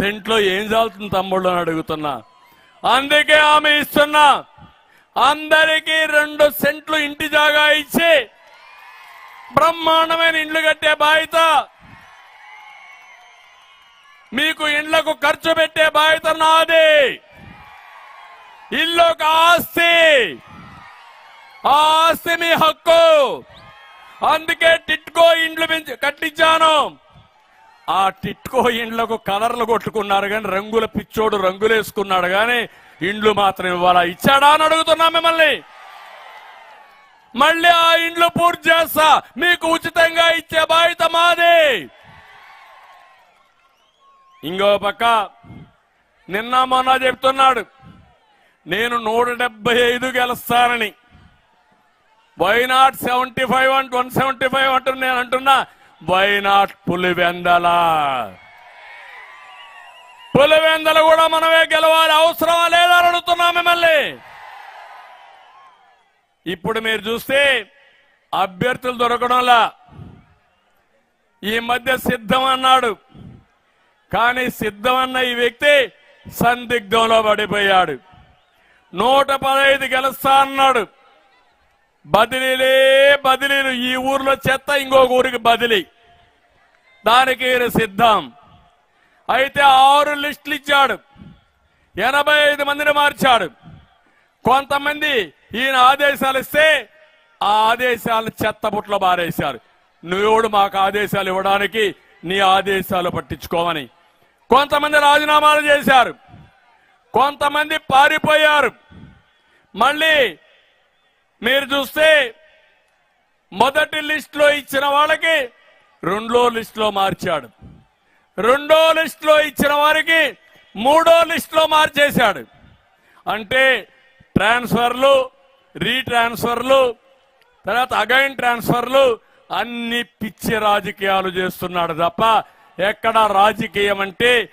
సెంట్లో ఏం చాలుతుంది తమ్ముళ్ళు అని అడుగుతున్నా. అందుకే ఆమె ఇస్తున్నా. అందరికీ రెండు సెంట్లు ఇంటి జాగా ఇచ్చి బ్రహ్మాండమైన ఇండ్లు కట్టే బాధ్యత. మీకు ఇండ్లకు ఖర్చు పెట్టే బాధ్యత నాది. ఇల్లు ఒక ఆస్తి. ఆ ఆస్తి మీ హక్కు. అందుకే టిట్కో ఇండ్లు పెంచి కట్టించాను. ఆ టిట్కో ఇండ్లకు కలర్లు కొట్టుకున్నారు కానీ రంగుల పిచ్చోడు రంగులు వేసుకున్నాడు కానీ ఇండ్లు మాత్రం ఇవ్వాలా? ఇచ్చాడా అని అడుగుతున్నా మిమ్మల్ని. మళ్ళీ ఆ ఇండ్లు పూర్తి చేస్తా. మీకు ఉచితంగా ఇచ్చే బాధ్యత మాది. ఇంకో పక్క నిన్న మొన్న చెప్తున్నాడు నేను నూట డెబ్బై ఐదు గెలుస్తానని. వై నాట్ సెవెంటీ ఫైవ్ అంట్ వన్ సెవెంటీ ఫైవ్ అంటున్నా నేను అంటున్నా వై నాట్ పులివెందల? పులివెందలు కూడా మనమే గెలవాలి. అవసరమా లేదా అని అడుగుతున్నా మిమ్మల్ని. ఇప్పుడు మీరు చూస్తే అభ్యర్థులు దొరకడంలా ఈ మధ్య సిద్ధం అన్నాడు కానీ సిద్ధం అన్న ఈ వ్యక్తి సందిగ్ధంలో పడిపోయాడు. నూట పదహైదు గెలుస్తా అన్నాడు. బదిలీలే బదిలీలు. ఈ ఊర్లో చెత్త ఇంకొక ఊరికి బదిలీ. దానికి ఈయన సిద్ధం. అయితే ఆరు లిస్టులు ఇచ్చాడు. ఎనభై ఐదు మందిని మార్చాడు. కొంతమంది ఈయన ఆదేశాలు ఇస్తే ఆ ఆదేశాలు చెత్తబుట్లో బారేశారు నువ్వెవడు మాకు ఆదేశాలు ఇవ్వడానికి నీ ఆదేశాలు పట్టించుకోమని. కొంతమంది రాజీనామాలు చేశారు. కొంతమంది పారిపోయారు. మళ్ళీ మీరు చూస్తే మొదటి లిస్టులో ఇచ్చిన వాళ్ళకి రెండో లిస్టులో మార్చాడు. రెండో లిస్టులో ఇచ్చిన వారికి మూడో లిస్టులో మార్చేశాడు. అంటే ట్రాన్స్ఫర్లు రీట్రాన్స్ఫర్లు తర్వాత అగైన్ ట్రాన్స్ఫర్లు అన్ని పిచ్చి రాజకీయాలు చేస్తున్నాడు తప్ప ఎక్కడ రాజకీయం అంటే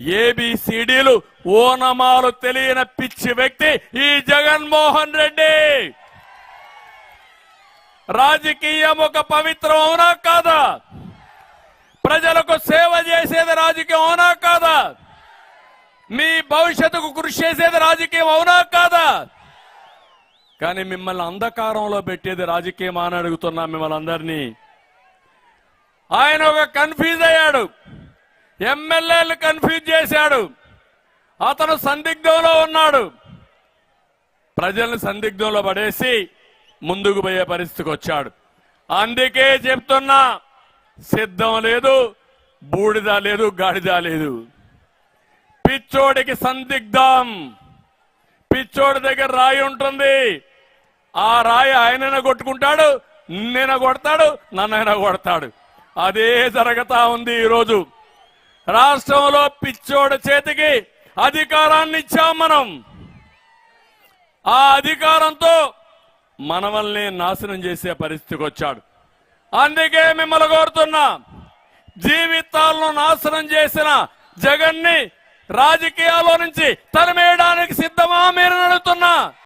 ఏబిసిడీలు ఓనమాలు తెలియని పిచ్చి వ్యక్తి ఈ జగన్మోహన్ రెడ్డి. రాజకీయం ఒక పవిత్రం అవునా కాదా? ప్రజలకు సేవ చేసేది రాజకీయం అవునా కాదా? మీ భవిష్యత్తుకు కృషి చేసేది రాజకీయం అవునా కాదా? కానీ మిమ్మల్ని అంధకారంలో పెట్టేది రాజకీయం అని అడుగుతున్నా మిమ్మల్ని అందరినీ. ఆయన ఒక కన్ఫ్యూజ్ అయ్యాడు. ఎమ్మెల్యేలు కన్ఫ్యూజ్ చేశాడు. అతను సందిగ్ధంలో ఉన్నాడు. ప్రజల్ని సందిగ్ధంలో పడేసి ముందుకు పోయే పరిస్థితికి వచ్చాడు. అందుకే చెప్తున్నా సిద్ధం లేదు బూడిద లేదు గాడిద లేదు. పిచ్చోడికి సందిగ్ధం. పిచ్చోడి దగ్గర రాయి ఉంటుంది. ఆ రాయి ఆయనైనా కొట్టుకుంటాడు నేను కొడతాడు నన్నైనా కొడతాడు. అదే జరుగుతా ఉంది ఈరోజు. రాష్ట్రంలో పిచ్చోడి చేతికి అధికారాన్ని ఇచ్చాం మనం. ఆ అధికారంతో మనవల్ని నాశనం చేసే పరిస్థితికి వచ్చాడు. అందుకే మిమ్మల్ని కోరుతున్నా జీవితాలను నాశనం చేసిన జగన్ని రాజకీయాల్లో నుంచి తరిమేయడానికి సిద్ధమా మీరు నడుతున్నా?